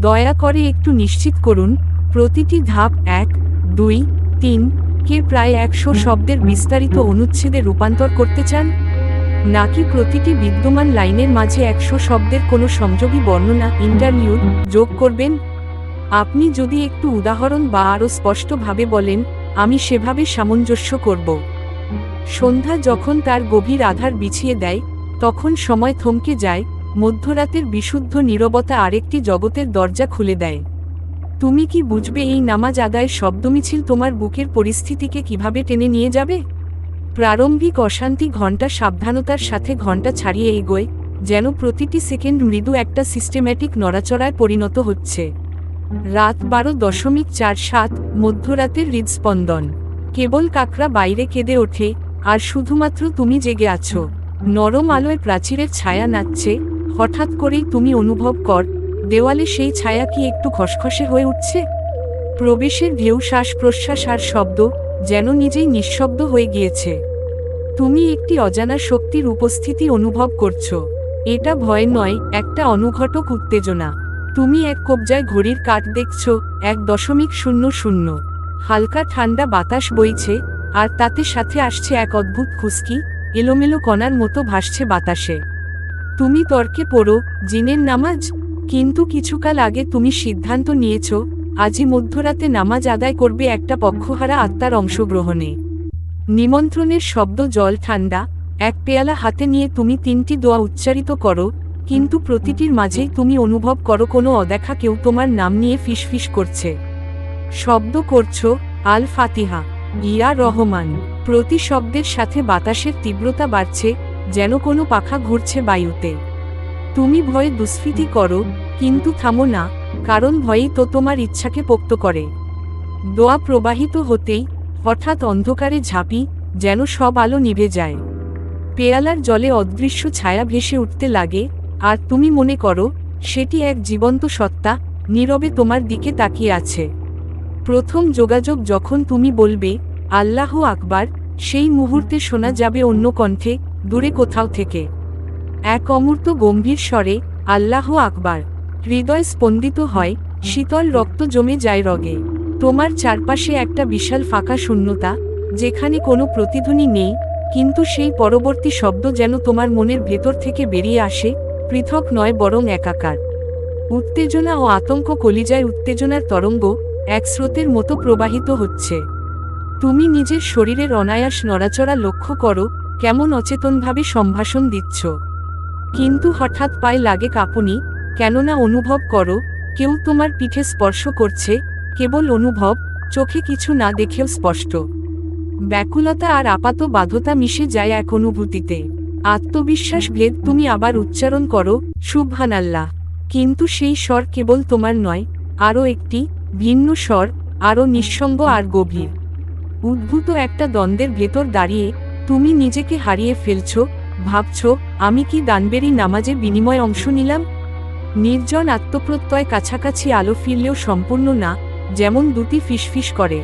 দয়া করে একটু নিশ্চিত করুন, প্রতিটি ধাপ এক, দুই, তিন, কে প্রায় একশো শব্দের বিস্তারিত অনুচ্ছেদে রূপান্তর করতে চান? নাকি প্রতিটি বিদ্যমান লাইনের মাঝে একশো শব্দের কোনো সংযোগী বর্ণনা ইন্টারভিউ যোগ করবেন? আপনি যদি একটু উদাহরণ বা আরও স্পষ্টভাবে বলেন, আমি সেভাবে সামঞ্জস্য করব। সন্ধ্যা যখন তার গভীর আধার বিছিয়ে দেয়, তখন সময় থমকে যায় মধ্যরাতের বিশুদ্ধ নীরবতা আরেকটি জগতের দরজা খুলে দেয়। তুমি কি বুঝবে এই নামাজ আদায়ের শব্দমিছিল তোমার বুকের পরিস্থিতিকে কীভাবে টেনে নিয়ে যাবে? প্রারম্ভিক অশান্তি ঘণ্টা সাবধানতার সাথে ঘণ্টা ছাড়িয়ে এগোয়, যেন প্রতিটি সেকেন্ড মৃদু একটা সিস্টেম্যাটিক নড়াচড়ায় পরিণত হচ্ছে। রাত বারো দশমিক চার সাত, মধ্যরাতের হৃদস্পন্দন। কেবল কাকরা বাইরে কেঁদে ওঠে, আর শুধুমাত্র তুমি জেগে আছো। নরম আলোয় প্রাচীরের ছায়া নাচছে হঠাৎ করেই তুমি অনুভব কর, দেওয়ালে সেই ছায়া কি একটু খসখসে হয়ে উঠছে? প্রবেশের ঢেউ শ্বাস প্রশ্বাস আর শব্দ যেন নিজেই নিঃশব্দ হয়ে গিয়েছে। তুমি একটি অজানা শক্তির উপস্থিতি অনুভব করছ। এটা ভয় নয়, একটা অনুঘটক উত্তেজনা। তুমি এক কবজায় ঘড়ির কাঠ দেখছ, এক দশমিক শূন্য শূন্য। হালকা ঠান্ডা বাতাস বইছে, আর তাতে সাথে আসছে এক অদ্ভুত খুশকি, এলোমেলো কণার মতো ভাসছে বাতাসে। তুমি তর্কে পড়ো, জিনের নামাজ? কিন্তু কিছুকাল আগে তুমি সিদ্ধান্ত নিয়েছ আজই মধ্যরাতে নামাজ আদায় করবে একটা পক্ষহারা আত্মার অংশগ্রহণে। নিমন্ত্রণের শব্দ, জল ঠান্ডা এক পেয়ালা হাতে নিয়ে তুমি তিনটি দোয়া উচ্চারিত করো, কিন্তু প্রতিটির মাঝেই তুমি অনুভব করো কোনো অদেখা কেউ তোমার নাম নিয়ে ফিসফিস করছে। শব্দ করছ আল ফাতিহা ইয়া রহমান। প্রতি শব্দের সাথে বাতাসের তীব্রতা বাড়ছে যেন কোনো পাখা ঘুরছে বায়ুতে। তুমি ভয়ে দুষ্কৃতি করো, কিন্তু থামো না, কারণ ভয়েই তো তোমার ইচ্ছাকে পোক্ত করে। দোয়া প্রবাহিত হতেই, হঠাৎ অন্ধকারে ঝাঁপি, যেন সব আলো নিভে যায়। পেয়ালার জলে অদৃশ্য ছায়া ভেসে উঠতে লাগে, আর তুমি মনে করো, সেটি এক জীবন্ত সত্তা, নীরবে তোমার দিকে তাকিয়ে আছে। প্রথম যোগাযোগ যখন তুমি বলবে, আল্লাহ আকবার সেই মুহূর্তে শোনা যাবে অন্য কণ্ঠে দূরে কোথাও থেকে। এক অমূর্ত গম্ভীর স্বরে, আল্লাহ আকবার, হৃদয় স্পন্দিত হয়, শীতল রক্ত জমে যায় রগে। তোমার চারপাশে একটা বিশাল ফাঁকা শূন্যতা, যেখানে কোনো প্রতিধ্বনি নেই, কিন্তু সেই পরবর্তী শব্দ যেন তোমার মনের ভেতর থেকে বেরিয়ে আসে, পৃথক নয় বরং একাকার। উত্তেজনা ও আতঙ্ক কলিজায় উত্তেজনার তরঙ্গ, এক স্রোতের মতো প্রবাহিত হচ্ছে। তুমি নিজের শরীরের অনায়াস নড়াচড়া লক্ষ্য করো কেমন অচেতনভাবে সম্ভাষণ দিচ্ছ? কিন্তু হঠাৎ পায়ে লাগে কাঁপুনি, কেননা অনুভব করো, কেউ তোমার পিঠে স্পর্শ করছে, কেবল অনুভব, চোখে কিছু না দেখেও স্পষ্ট। ব্যাকুলতা আর আপাত বাধ্যতা মিশে যায় এক অনুভূতিতে। আত্মবিশ্বাস ভেদ তুমি আবার উচ্চারণ করো শুভহান কিন্তু সেই স্বর কেবল তোমার নয়, আরও একটি, ভিন্ন স্বর, আরও নিঃসঙ্গ আর গভীর। উদ্ভূত একটা দ্বন্দ্বের ভেতর দাঁড়িয়ে তুমি নিজেকে হারিয়ে ফেলছ, ভাবছ, আমি কি দানবেরি নামাজে বিনিময় অংশ নিলাম? নির্জন আত্মপ্রত্যয় কাছাকাছি আলো ফিরলেও সম্পূর্ণ না, যেমন দুটি ফিসফিস করে।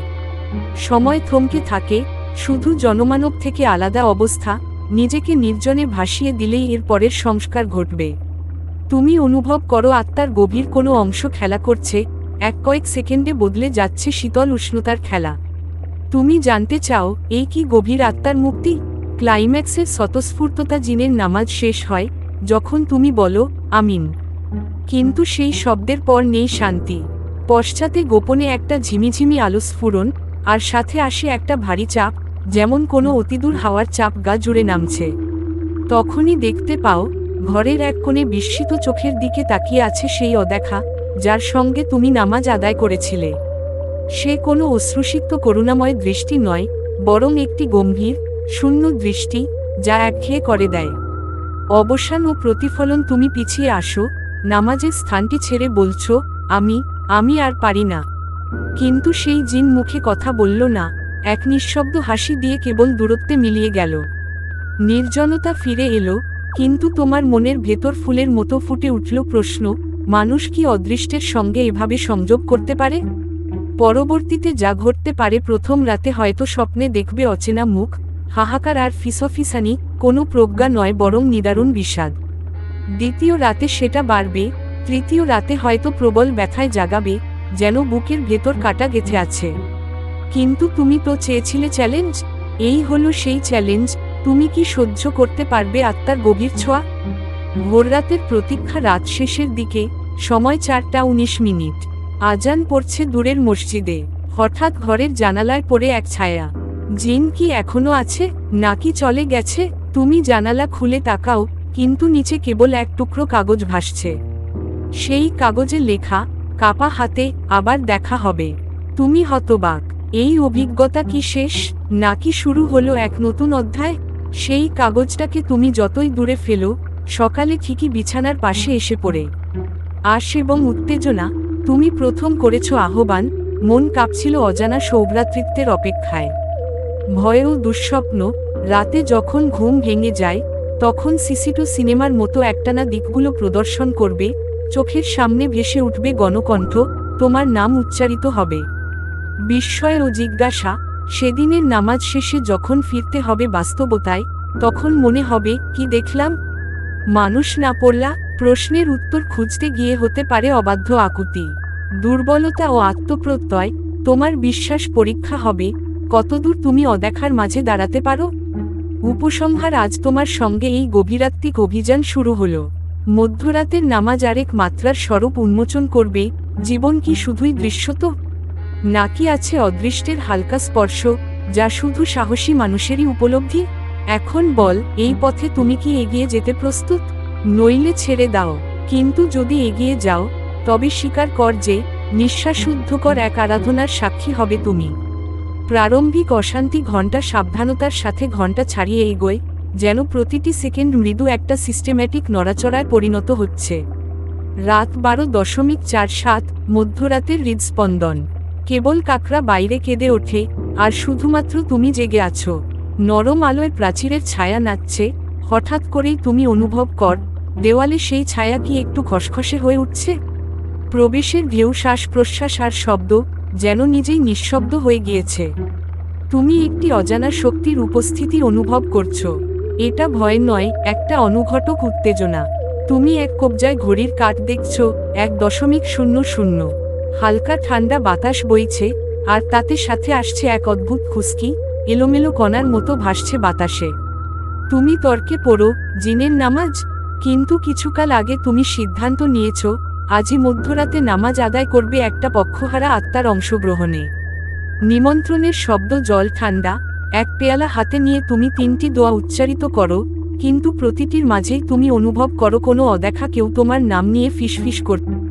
সময় থমকে থাকে, শুধু জনমানব থেকে আলাদা অবস্থা, নিজেকে নির্জনে ভাসিয়ে দিলেই এর পরের সংস্কার ঘটবে। তুমি অনুভব করো আত্মার গভীর কোনো অংশ খেলা করছে, এক কয়েক সেকেন্ডে বদলে যাচ্ছে শীতল উষ্ণতার খেলা। তুমি জানতে চাও এই কি গভীর আত্মার মুক্তি? ক্লাইম্যাক্সের স্বতঃস্ফূর্ততা জিনের নামাজ শেষ হয়, যখন তুমি বলো, আমিন। কিন্তু সেই শব্দের পর নেই শান্তি। পশ্চাতে গোপনে একটা ঝিমিঝিমি আলো স্ফুরণ আর সাথে আসে একটা ভারী চাপ, যেমন কোনো অতিদূর হাওয়ার চাপ গা জুড়ে নামছে। তখনই দেখতে পাও, ঘরের এক কোণে বিস্মিত চোখের দিকে তাকিয়ে আছে সেই অদেখা, যার সঙ্গে তুমি নামাজ আদায় করেছিলে। সে কোনো অশ্রুসিক্ত করুণাময় দৃষ্টি নয়, বরং একটি গম্ভীর, শূন্য দৃষ্টি, যা একঘেয়ে করে দেয়। অবসান ও প্রতিফলন তুমি পিছিয়ে আসো, নামাজের স্থানটি ছেড়ে বলছো, আমি আমি আর পারি না। কিন্তু সেই জিন মুখে কথা বলল না, এক নিঃশব্দ হাসি দিয়ে কেবল দূরত্বে মিলিয়ে গেল। নির্জনতা ফিরে এলো, কিন্তু তোমার মনের ভেতর ফুলের মতো ফুটে উঠল প্রশ্ন, মানুষ কি অদৃষ্টের সঙ্গে এভাবে সংযোগ করতে পারে? পরবর্তীতে যা ঘটতে পারে প্রথম রাতে হয়তো স্বপ্নে দেখবে অচেনা মুখ, হাহাকার আর ফিসফিসানি, কোনো প্রজ্ঞা নয় বরং নিদারুণ বিষাদ। দ্বিতীয় রাতে সেটা বাড়বে, তৃতীয় রাতে হয়তো প্রবল ব্যথায় জাগাবে, যেন বুকের ভেতর কাটা গেথে আছে। কিন্তু তুমি তো চেয়েছিলে চ্যালেঞ্জ, এই হলো সেই চ্যালেঞ্জ, তুমি কি সহ্য করতে পারবে আত্মার গভীর ছোঁয়া? ভোররাতের প্রতীক্ষা রাত শেষের দিকে, সময় চারটা উনিশ মিনিট। আজান পড়ছে দূরের মসজিদে। হঠাৎ ঘরের জানালায় পড়ে এক ছায়া। জিন কি এখনও আছে? নাকি চলে গেছে? তুমি জানালা খুলে তাকাও, কিন্তু নিচে কেবল এক টুকরো কাগজ ভাসছে। সেই কাগজে লেখা, কাপা হাতে, আবার দেখা হবে। তুমি হতবাক। এই অভিজ্ঞতা কি শেষ? নাকি শুরু হলো এক নতুন অধ্যায়? সেই কাগজটাকে তুমি যতই দূরে ফেলো, সকালে ঠিকই বিছানার পাশে এসে পড়ে। আশ এবং উত্তেজনা তুমি প্রথম করেছ আহ্বান, মন কাঁপছিল অজানা সৌভ্রাতৃত্বের অপেক্ষায়। ভয় ও দুঃস্বপ্ন, রাতে যখন ঘুম ভেঙে যায়, তখন সিসিটু সিনেমার মতো একটানা দিকগুলো প্রদর্শন করবে, চোখের সামনে ভেসে উঠবে গণকণ্ঠ, তোমার নাম উচ্চারিত হবে। বিস্ময় ও জিজ্ঞাসা, সেদিনের নামাজ শেষে যখন ফিরতে হবে বাস্তবতায়, তখন মনে হবে, কি দেখলাম? মানুষ না পড়লা, প্রশ্নের উত্তর খুঁজতে গিয়ে হতে পারে অবাধ্য আকুতি। দুর্বলতা ও আত্মপ্রত্যয়, তোমার বিশ্বাস পরীক্ষা হবে, কতদূর তুমি অদেখার মাঝে দাঁড়াতে পারো? উপসংহার আজ তোমার সঙ্গে এই গভীরাত্মিক অভিযান শুরু হলো। মধ্যরাতের নামাজ আরেক মাত্রার স্বরূপ উন্মোচন করবে, জীবন কি শুধুই দৃশ্যত নাকি আছে অদৃষ্টের হালকা স্পর্শ, যা শুধু সাহসী মানুষেরই উপলব্ধি? এখন বল, এই পথে তুমি কি এগিয়ে যেতে প্রস্তুত? নইলে ছেড়ে দাও। কিন্তু যদি এগিয়ে যাও, তবে স্বীকার কর যে নিঃশ্বাসুদ্ধকর এক আরাধনার সাক্ষী হবে তুমি। প্রারম্ভিক অশান্তি ঘণ্টা সাবধানতার সাথে ঘণ্টা ছাড়িয়ে এগোয়, যেন প্রতিটি সেকেন্ড মৃদু একটা সিস্টেম্যাটিক নড়াচড়ায় পরিণত হচ্ছে। রাত বারো দশমিক চার সাত, মধ্যরাতের হৃদস্পন্দন। কেবল কাকরা বাইরে কেঁদে ওঠে, আর শুধুমাত্র তুমি জেগে আছো। নরম আলোয় প্রাচীরের ছায়া নাচছে, হঠাৎ করেই তুমি অনুভব কর, দেওয়ালে সেই ছায়া কি একটু খসখসে হয়ে উঠছে? প্রবেশের ঢেউ শ্বাস প্রশ্বাস আর শব্দ যেন নিজেই নিঃশব্দ হয়ে গিয়েছে। তুমি একটি অজানা শক্তির উপস্থিতি অনুভব করছ। এটা ভয় নয়, একটা অনুঘটক উত্তেজনা। তুমি এক কবজায় ঘড়ির কাঠ দেখছ, এক দশমিক শূন্য শূন্য। হালকা ঠান্ডা বাতাস বইছে, আর তাতে সাথে আসছে এক অদ্ভুত খুশকি। এলোমেলো কণার মতো ভাসছে বাতাসে। তুমি তর্কে পড়ো, জিনের নামাজ? কিন্তু কিছুকাল আগে তুমি সিদ্ধান্ত নিয়েছ, আজই মধ্যরাতে নামাজ আদায় করবে একটা পক্ষহারা আত্মার অংশগ্রহণে। নিমন্ত্রণের শব্দ জল ঠান্ডা এক পেয়ালা হাতে নিয়ে তুমি তিনটি দোয়া উচ্চারিত করো, কিন্তু প্রতিটির মাঝেই তুমি অনুভব করো কোনো অদেখা কেউ তোমার নাম নিয়ে ফিসফিস করতে